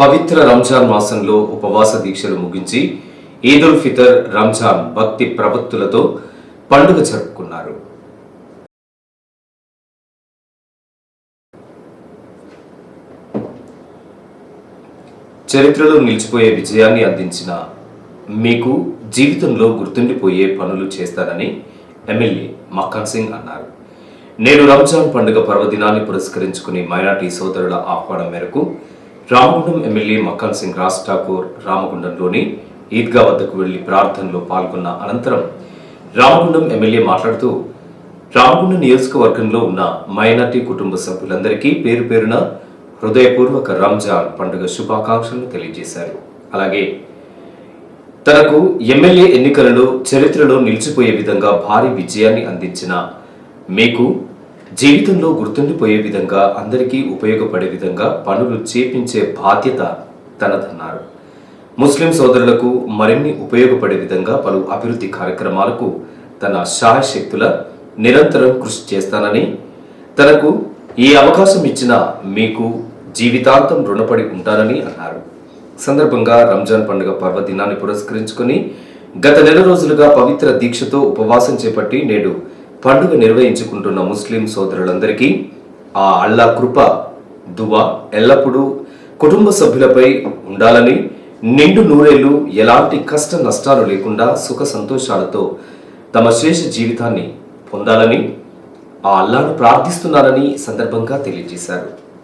పవిత్ర రంజాన్ మాసంలో ఉపవాస దీక్షలు ముగించి ఈదుల్ ఫితర్ రంజాన్ భక్తి ప్రవత్తులతో పండుగ జరుపుకున్నారు. చరిత్రలో నిలిచిపోయే విజయాన్ని అందించిన మీకు జీవితంలో గుర్తుండిపోయే పనులు చేస్తానని ఎమ్మెల్యే మక్కన్ సింగ్ అన్నారు. నేడు రంజాన్ పండుగ పర్వదినాన్ని పురస్కరించుకుని మైనార్టీ సోదరుల ఆహ్వానం మేరకు రామగుండం ఎమ్మెల్యే మక్కల్ సింగ్ రాజ్ ఠాకూర్ రామగుండంలోని ఈద్గా వద్దకు వెళ్ళి ప్రార్థనలో పాల్గొన్న అనంతరం రామగుండం ఎమ్మెల్యే మాట్లాడుతూ రామగుండం నియోజకవర్గంలో ఉన్న మైనార్టీ కుటుంబ సభ్యులందరికీ పేరు పేరున హృదయపూర్వక రంజాన్ పండుగ శుభాకాంక్షలు తెలియజేశారు. అలాగే తనకు ఎమ్మెల్యే ఎన్నికలలో చరిత్రలో నిలిచిపోయే విధంగా భారీ విజయాన్ని అందించిన మీకు జీవితంలో గుర్తుండిపోయే విధంగా అందరికీ ఉపయోగపడే విధంగా పనులు చేపించే బాధ్యత తనదన్నారు. ముస్లిం సోదరులకు మరిన్ని ఉపయోగపడే విధంగా పలు అభివృద్ధి కార్యక్రమాలకు తన శాయశక్తుల నిరంతరం కృషి చేస్తానని తనకు ఈ అవకాశం ఇచ్చిన మీకు జీవితాంతం రుణపడి ఉంటానని అన్నారు. సందర్భంగా రంజాన్ పండుగ పర్వదినాన్ని పురస్కరించుకుని గత నెల రోజులుగా పవిత్ర దీక్షతో ఉపవాసం చేపట్టి నేడు పండుగ నిర్వహించుకుంటున్న ముస్లిం సోదరులందరికీ ఆ అల్లా కృప దువా ఎల్లప్పుడూ కుటుంబ సభ్యులపై ఉండాలని నిండు నూరేళ్ళు ఎలాంటి కష్ట నష్టాలు లేకుండా సుఖ సంతోషాలతో తమ శేష జీవితాన్ని పొందాలని ఆ అల్లాను ప్రార్థిస్తున్నారని సందర్భంగా తెలియజేశారు.